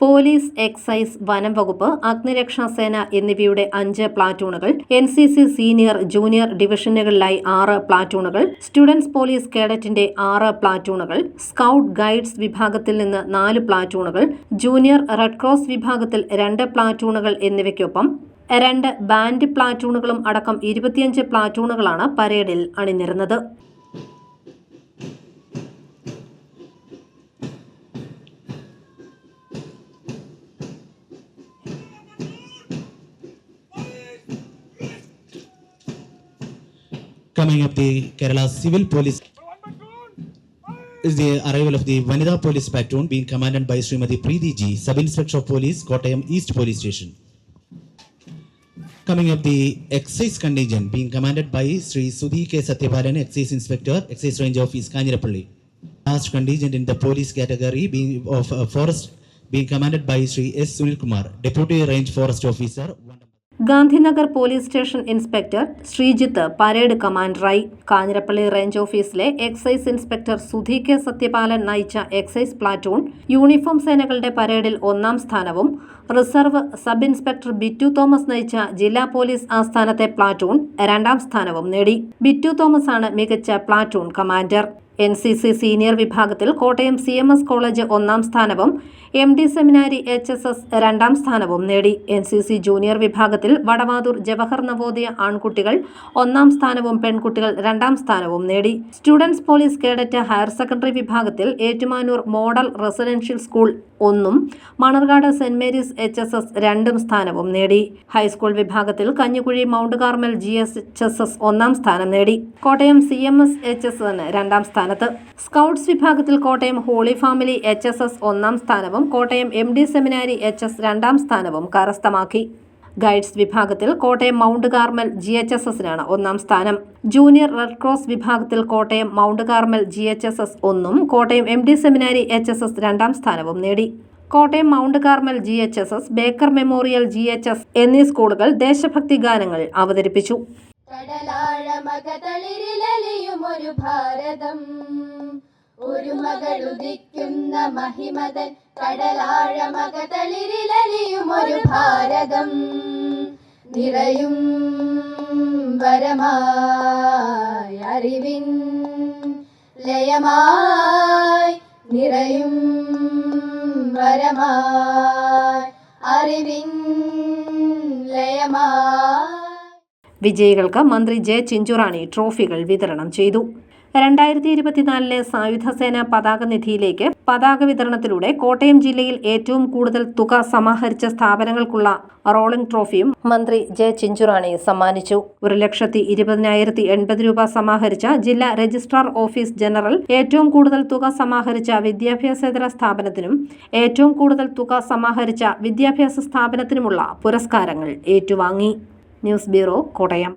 Police excise വനം വകുപ്പ് അഗ്നിരക്ഷാ സേന എന്നിവയുടെ അഞ്ച് പ്ലാറ്റൂണുകൾ N C C senior junior ഡിവിഷനുകളിലായി ആറ് പ്ലാറ്റൂണുകൾ സ്റ്റുഡൻസ് പോലീസ് കേഡറ്റിന്റെ ആറ് പ്ലാറ്റൂണുകൾ സ്കൗട്ട് ഗൈഡ്സ് വിഭാഗത്തിൽ നിന്ന് നാല് പ്ലാറ്റൂണുകൾ ജൂനിയർ റെഡ് ക്രോസ് വിഭാഗത്തിൽ രണ്ട് പ്ലാറ്റൂണുകൾ എന്നിവയ്ക്കൊപ്പം രണ്ട് ബാൻഡ് പ്ലാറ്റൂണുകളും അടക്കം ഇരുപത്തിയഞ്ച് പ്ലാറ്റൂണുകളാണ് പരേഡിൽ അണിനിരുന്നത്. Coming up, the Kerala Civil Police is the arrival of the Vanida Police Platoon being commanded by Srimati Preeti Ji, Sub Inspector of Police, Kottayam East Police Station. Coming up, the Excise contingent being commanded by Sri Sudhi K. Satyapalan, Excise Inspector, Excise Range Office, Kanjirapalli. Last contingent in the police category being of uh, forest being commanded by Sri S. Sunil Kumar, Deputy Range Forest Officer. Gandhinagar police station inspector Sreejith parade കമാൻഡറായി. Kanjirappally range ഓഫീസിലെ excise inspector Sudhi K Sathyapalan നയിച്ച excise platoon uniform സേനകളുടെ പരേഡിൽ ഒന്നാം സ്ഥാനവും reserve sub inspector Bittu Thomas നയിച്ച ജില്ലാ police ആസ്ഥാനത്തെ platoon രണ്ടാം സ്ഥാനവും നേടി. ബിറ്റു തോമസ് ആണ് മികച്ച platoon commander. N C C senior വിഭാഗത്തിൽ Kottayam C M S college ഒന്നാം സ്ഥാനവും M D seminary H S S രണ്ടാം സ്ഥാനവും നേടി. എൻ സി സി ജൂനിയർ വിഭാഗത്തിൽ വടവാതൂർ ജവഹർ നവോദയ ആൺകുട്ടികൾ ഒന്നാം സ്ഥാനവും പെൺകുട്ടികൾ രണ്ടാം സ്ഥാനവും നേടി. Students police cadet higher secondary വിഭാഗത്തിൽ ഏറ്റുമാനൂർ മോഡൽ റെസിഡൻഷ്യൽ സ്കൂൾ ഒന്നും Manarcad saint Mary's H S S രണ്ടും സ്ഥാനവും നേടി. ഹൈസ്കൂൾ വിഭാഗത്തിൽ Kanjikuzhy mount Carmel G S H S S ഒന്നാം സ്ഥാനം നേടി. Kottayam C M S H S എസിന് രണ്ടാം സ്ഥാനത്ത്. സ്കൗട്ട്സ് വിഭാഗത്തിൽ Kottayam holy family H S S ഒന്നാം സ്ഥാനവും Kottayam M D seminary H S രണ്ടാം സ്ഥാനവും കരസ്ഥമാക്കി. ഗൈഡ്സ് വിഭാഗത്തിൽ Kottayam mount Carmel G H S എസിനാണ് ഒന്നാം സ്ഥാനം. ജൂനിയർ റെഡ് ക്രോസ് വിഭാഗത്തിൽ Kottayam mount Carmel G H S S ഒന്നും Kottayam M D seminary H S S രണ്ടാം സ്ഥാനവും നേടി. Kottayam mount Carmel G H S S Baker memorial G H S എന്നീ സ്കൂളുകൾ ദേശഭക്തി ഗാനങ്ങൾ അവതരിപ്പിച്ചു. ഒരു ഭാരതം. മകളുദിക്കുന്ന മഹിമതൻ കടലാഴമകതളിരിലലിയും ഒരു ഭാരതം നിറയും വരമായി. അറിവിൻ ലയമായി നിറയും വരമായി. അറിവിൻ ലയമായി. വിജയികൾക്ക് മന്ത്രി ജെ ചിഞ്ചുറാണി ട്രോഫികൾ വിതരണം ചെയ്തു. രണ്ടായിരത്തി ഇരുപത്തിനാലിലെ സായുധ സേന പതാക നിധിയിലേക്ക് പതാക വിതരണത്തിലൂടെ കോട്ടയം ജില്ലയിൽ ഏറ്റവും കൂടുതൽ തുക സമാഹരിച്ച സ്ഥാപനങ്ങൾക്കുള്ള റോളിംഗ് ട്രോഫിയും മന്ത്രി ജെ ചിഞ്ചുറാണി സമ്മാനിച്ചു. ഒരു ലക്ഷത്തി ഇരുപതിനായിരത്തി എൺപത് രൂപ സമാഹരിച്ച ജില്ലാ രജിസ്ട്രാർ ഓഫീസ് ജനറൽ ഏറ്റവും കൂടുതൽ തുക സമാഹരിച്ച വിദ്യാഭ്യാസേതര സ്ഥാപനത്തിനും ഏറ്റവും കൂടുതൽ തുക സമാഹരിച്ച വിദ്യാഭ്യാസ സ്ഥാപനത്തിനുമുള്ള പുരസ്കാരങ്ങൾ ഏറ്റുവാങ്ങി. News bureau Kottayam.